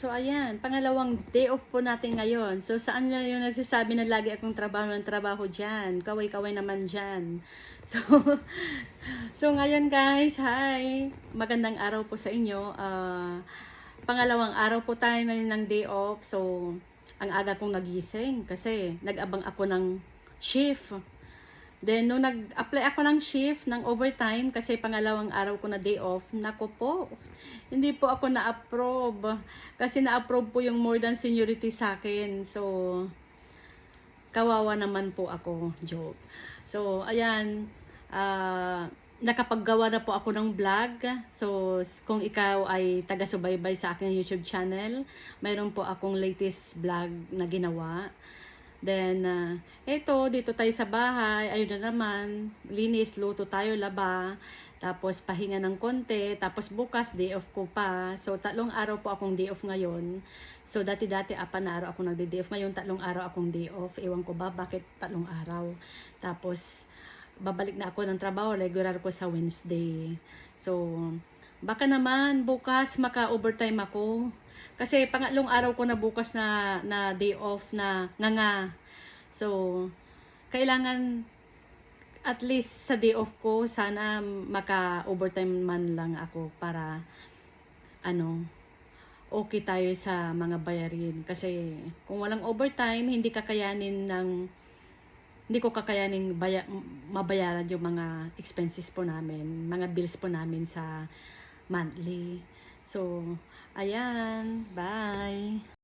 So, ayan, pangalawang day off po natin ngayon. So, saan na yung nagsasabi na lagi akong trabaho ng trabaho dyan? Kaway-kaway naman dyan. So, so ngayon guys, hi! Magandang araw po sa inyo. Ah, pangalawang araw po tayo ngayon ng day off. So, ang aga kong nagising kasi nag-abang ako ng shift. Then, nung nag-apply ako ng shift, ng overtime, kasi pangalawang araw ko na day off, nako po, hindi po ako na-approve. Kasi na-approve po yung more than seniority sa akin. So, kawawa naman po ako, joke. So, ayan, ah, nakapaggawa na po ako ng vlog. So, kung ikaw ay taga-subaybay sa aking YouTube channel, mayroon po akong latest vlog na ginawa. Then, uh, eto, dito tayo sa bahay. Ayun na naman, linis, luto tayo, laba. Tapos, pahinga ng konti. Tapos, bukas, day off ko pa. So, tatlong araw po akong day off ngayon. So, dati-dati, apat na araw ako nagde-day off. Ngayon, tatlong araw akong day off. Ewan ko ba, bakit tatlong araw? Tapos, babalik na ako ng trabaho. Regular ko sa Wednesday. So, baka naman bukas maka-overtime ako. Kasi pangatlong araw ko na bukas na, na day off na nga nga. So, kailangan at least sa day off ko, sana maka-overtime man lang ako para ano, okay tayo sa mga bayarin. Kasi kung walang overtime, hindi kakayanin ng hindi ko kakayanin baya, mabayaran yung mga expenses po namin, mga bills po namin sa monthly. So, ayan, bye!